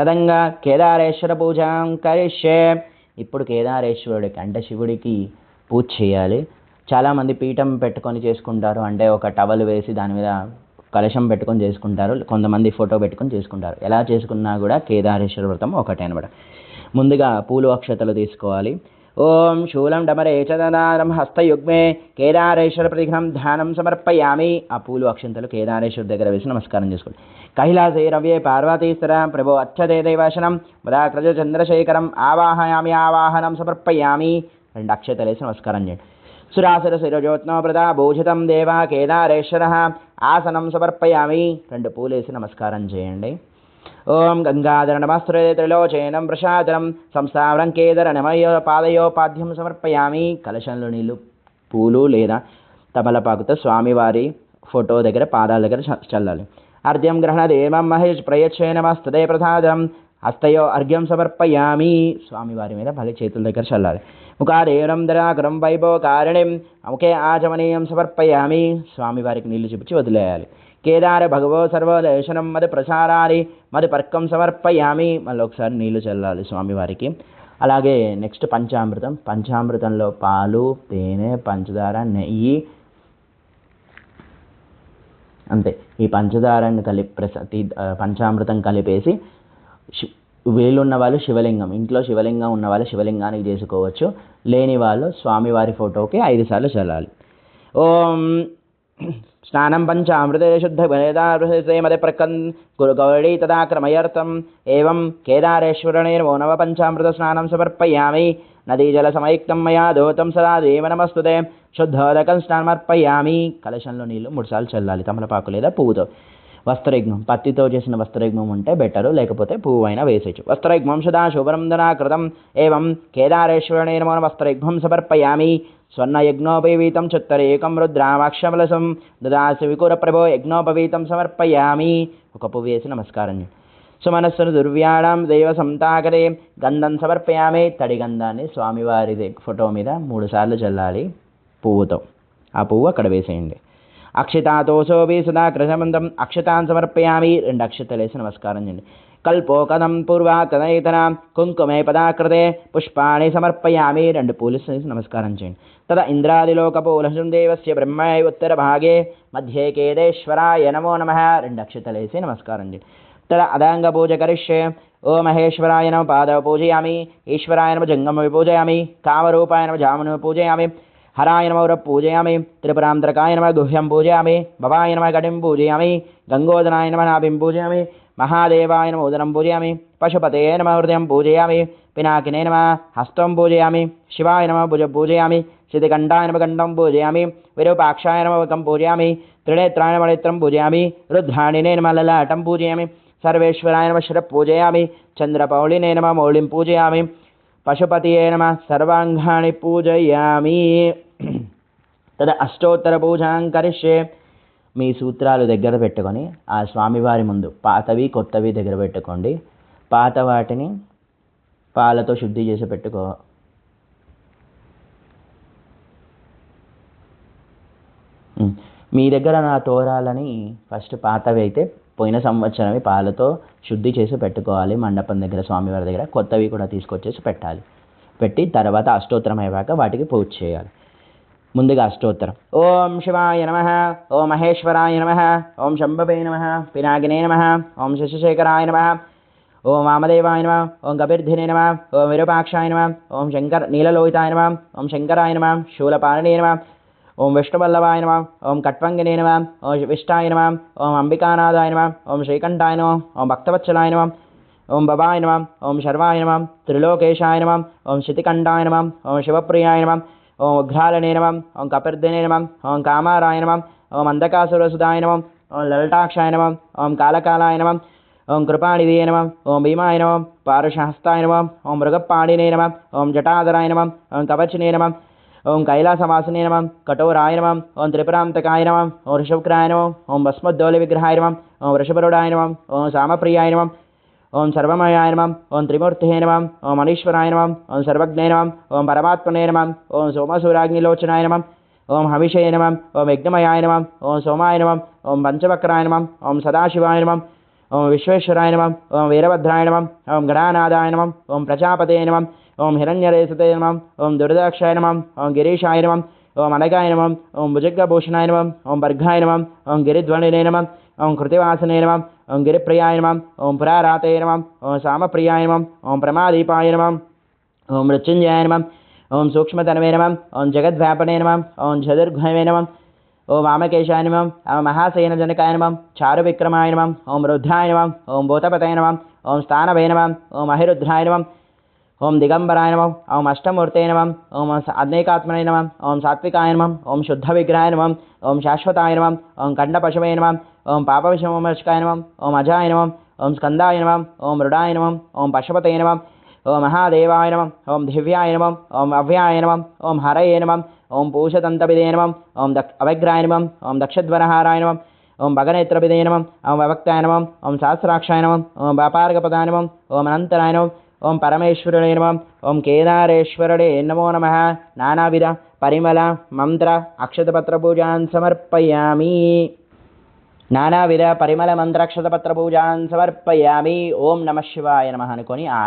తదంగా కేదారేశ్వర పూజ కరిష్యే. ఇప్పుడు కేదారేశ్వరుడికి అంటే శివుడికి పూజ చేయాలి. చాలామంది పీఠం పెట్టుకొని చేసుకుంటారు. అంటే ఒక టవల్ వేసి దాని మీద కలశం పెట్టుకొని చేసుకుంటారు. కొంతమంది ఫోటో పెట్టుకొని చేసుకుంటారు. ఎలా చేసుకున్నా కూడా కేదారేశ్వర వ్రతం ఒకటే అనమాట ముందుగా పూలు అక్షతలు తీసుకోవాలి. ఓం శూలం డమరే చదనారం హస్తయుగ్మే కేదారేశ్వర ప్రతిఘ్నం ధ్యానం సమర్పయామి. ఆ పూలు అక్షంతలు కేదారేశ్వర దగ్గర వేసి నమస్కారం చేసుకోండి. కైలాసే రవ్యే పార్వతీశ్వర ప్రభో అచ్చదే దైవాసనం. మదాకృజ చంద్రశేఖరం ఆవాహయామి ఆవాహనం సమర్పయామి. రెండు అక్షతలేసి నమస్కారం చేయండి. సురాసుర శిరజోత్నోప్రద భూషితం దేవ కేదారేశ్వర. ఆసనం సమర్పయామి. రెండు పూలేసి నమస్కారం చేయండి. ఓం గంగాధర నమస్త్రే త్రిలోచనం ప్రసాదనం. సంస్థావరం కేదర నమయో పాదయోపాద్యం సమర్పయామి. కలశంలో నీళ్ళు పూలు లేదా తమలపాకుతో స్వామివారి ఫోటో దగ్గర పాదాల దగ్గర చ- చల్లాలి. అర్ఘ్యం గ్రహణ దేవం మహేష్ ప్రయచ్చే నమస్తదే ప్రసాదం. హస్తయో అర్ఘ్యం సమర్పయామి. స్వామివారి మీద మళ్ళీ చేతుల దగ్గర చల్లాలి. ముఖాదేవం దరాకరం వైభవ కారణం ముఖే ఆచమనీయం సమర్పయామి. స్వామివారికి నీళ్ళు చూపించి వదిలేయాలి. కేదార భగవో సర్వలేశనం మది ప్రసారాన్ని మది పర్కం సమర్పయామి మళ్ళీ ఒకసారి నీళ్ళు చల్లాలి స్వామివారికి. అలాగే నెక్స్ట్ పంచామృతం. పంచామృతంలో పాలు తేనె పంచదార నెయ్యి. అంతే. ఈ పంచదారని కలిపి ప్రస పంచామృతం కలిపేసి శి- వీలున్న వాళ్ళు శివలింగం. ఇంట్లో శివలింగం ఉన్న వాళ్ళు శివలింగానికి చేసుకోవచ్చు. లేని వాళ్ళు స్వామివారి ఫోటోకి ఐదు సార్లు చల్లాలి. ఓం స్నానం పంచామృతే శుద్ధ మదే ప్రకన్ గురు గౌరీ తదా క్రమయర్థం ఏవం కేదారేశ్వరణేర్వో నవ పంచామృత స్నానం సమర్పయామి. నదీజల సమయుక్తం మయా దోతం సదా దేవ నమస్తుతే. శుద్ధోదకం స్నానమర్పయామి. కలశంలో నీళ్ళు మూడుసార్లు చల్లాలి. తమలపాకు లేదా పువ్వుతో. వస్త్రయజ్ఞం. పత్తితో చేసిన వస్త్రయజ్ఞం ఉంటే బెటరు లేకపోతే పువ్వు అయినా వేసేయచ్చు. వస్త్రయజ్ఞం సదా శుభరంధనా కృతం ఏవం కేదారేశ్వరణేర్మో వస్త్రయజ్ఞం సమర్పయామి. స్వర్ణయజ్ఞోపవీతం చిత్తరేకం రుద్రామాక్షమలసం దదాసి వికుర ప్రభో యజ్ఞోపవీతం సమర్పయామి. ఒక పువ్వు వేసి నమస్కారం సుమనస్సును దుర్వ్యాణం దైవ సంతాకరే గంధం సమర్పయామి. తడి గంధాన్ని స్వామివారి ఫోటో మీద మూడుసార్లు చల్లాలి పువ్వుతో. ఆ పువ్వు అక్కడ వేసేయండి. అక్షితాతోసోభి సదా కృషమంతం అక్షతాన్ సమర్పయామి. రెండు అక్షతలేసి నమస్కారం చేయండి. కల్పోకదం పూర్వా తదయితన కుంకుమే పదాకృతే. పుష్పాణి సమర్పయామి. రెండు పూలు నమస్కారం చేయండి. తద ఇంద్రాదిలోకపూలసం దేవస్య బ్రహ్మ ఉత్తర భాగే మధ్యే కేదేశ్వరాయ నమో నమ. రెండు అక్షతలేసి నమస్కారం చేయండి. తద అదాంగ పూజ కరిష్యే. ఓ మహేశ్వరాయ నమ పాదవ పూజయామి. ఈశ్వరాయ నమ జంగమ పూజయామి. కామరూపాయ నమ జామును పూజయామి. हराय न उरप्पूजयामि पूजयामि। न वा गुह्यं पूजयामि। भवाय न कटिं पूजयामि। गङ्गोदनाय गङ्गोधराय नाभिं पूजयामि। महादेवाय न उदरं पूजयामि। पशुपतये पशुपतेन हृदयं पूजयामि। पिनाकिने मम हस्तं पूजयामि। शिवाय न वा पूजयामि। पूजयामि सिदिकण्डाय कण्ठं पूजयामि। विरूपाक्षाय न कं पूजयामि। त्रिनेत्राय मनेत्रं पूजयामि। रुद्राणिने रुद्धाणिनेन ललाटं पूजयामि। सर्वेश्वराय नमः शिरः पूजयामि चन्द्रपौलिनेन मम मौलिं पूजयामि। పశుపతియే నమ సర్వాంగాణి పూజయామి. తద అష్టోత్తర పూజాం కరిష్యే. మీ సూత్రాలు దగ్గర పెట్టుకొని ఆ స్వామివారి ముందు పాతవి కొత్తవి దగ్గర పెట్టుకోండి. పాత వాటిని పాలతో శుద్ధి చేసి పెట్టుకో. మీ దగ్గర నా తోరాలని ఫస్ట్ పాతవి అయితే పోయిన సంవత్సరమే పాలతో శుద్ధి చేసి పెట్టుకోవాలి. మండపం దగ్గర స్వామివారి దగ్గర కొత్తవి కూడా తీసుకొచ్చేసి పెట్టాలి. పెట్టి తర్వాత అష్టోత్తరం అయ్యాక వాటికి పూజ చేయాలి. ముందుగా అష్టోత్తరం. ఓం శివాయ నమ ఓం మహేశ్వరాయ నమ ఓం శంభవే నమ పినాకినే నమ ఓం శశిశేఖరాయ నమ ఓం వామదేవాయ నమ ఓం కపిర్ధినే నమ ఓం విరూపాక్షాయ నమ ఓం శంకర్ నీలలోహితాయ నమ ఓం శంకరాయ నమ శూలపాణినే నమ ओं त्रिलोकेशाय नमः ॐ ओं नमः ॐ शिवप्रियाय नमः ॐ उघ्रालने नमः ॐ कपिर्दिने नमः ॐ कामाराय नमः ॐ अन्धकासुरसुधाय नमः ॐ उग्रलनयनमं नमः ॐ कालकालाय नमः ॐ अन्धकासुरसुधायनमं नमः ॐ भीमाय नमः पारुषहस्ताय नमः ॐ मृगपाणिने नमः ॐ जटाधराय नमः ॐ कवचिने नमः ॐ कैलासवासिने नमः कठोराय नमः ॐ त्रिपुरान्तकाय कैलासवासनेनवं ॐ ऋषभक्राय त्रिपुरान्तकायनम् ॐ ऋषभ्रायनवं ओं ॐ ओं ऋषभरुडायनवम् ॐ सामप्रियाय नमम् मनीश्वराय सर्वमयायनमम् ॐ त्रिमूर्तिेनमम् ओम् ॐ परमात्मने सर्वज्ञेनवम् ॐ परमात्मनेनमं ओं ॐ ओं हविषयेनमं ॐ यज्ञमयाय नमम् सदाशिवाय सोमायनवं ॐ विश्वेश्वराय ओं ॐ वीरभद्राय विश्वेश्वरायनमम् ॐ गणानादाय ओं ॐ ओं प्रजापतेनवं ओं हिरण्यदेसते नमः ओं दुर्दाक्षाय नमं ओं गिरीशाय नमम् ओम् अनगाय नमं ओम् भुजग्गभूषणायनम् ओं वर्गायनमं ओं गिरिध्वनिनेनमं ओं कृतिवासनेनमं ओं गिरिप्रियाय नमं ओं पुरारातेनमं ओं सामप्रियायनम् ओं प्रमादीपाय नमं ओं मृत्युञ्जयायनमम् ओं सूक्ष्मधनवे नमम् ओं जगद्व्यापनेनमं ओं झतुर्घ्नेनमम् ओम् आमकेशायनम् ओ महासेनजनकायन चारुविक्रमायनमम् ओं रुद्धायनम् ओं भूतपदेन वां ओं स्थानवयनम् ओम् अहिरुद्राय नमम् ॐ दिगम्बराय ओं ॐ अष्टमूर्तये अष्टमूर्तेन ॐ अग्नेकात्मने नमम् ॐ सात्विकाय नमम् ॐ शुद्धविग्रहाय नमम् ॐ शाश्वताय नमम् ओं खण्डपशुवेनवं ओं पापविशमशकाय नमम् ओम् ॐ ओं स्कन्दायनवं ॐ मृडायनवं ओं ॐ ओं महादेवायनवं ॐ देव्याय नमम् ॐ हरये ओं ॐ पूषतन्तपिदे पूषतन्तपिदेनवं ॐ दक् अवग्राय नमः ॐ दक्षध्वरहाराय दक्षद्वरहाराय ॐ भगनेत्रपिदे भगनेत्रभिदेनमम् ॐ अवक्ताय नमं ओं शास्राक्षाय नमम् ओं ॐ अनन्तराय अनन्तरायन ओं परमेश्वरुणे नम ओं केदारेश्वरुणे नमो नमः। नानाविद परिमल मन्त्र अक्षतपत्रभूजान् समर्पयामि। नानाविद परिमलमन्त्राक्षतपत्रपूजान् समर्पयामि। ओं नमशिवाय नमः अनुकोनि आ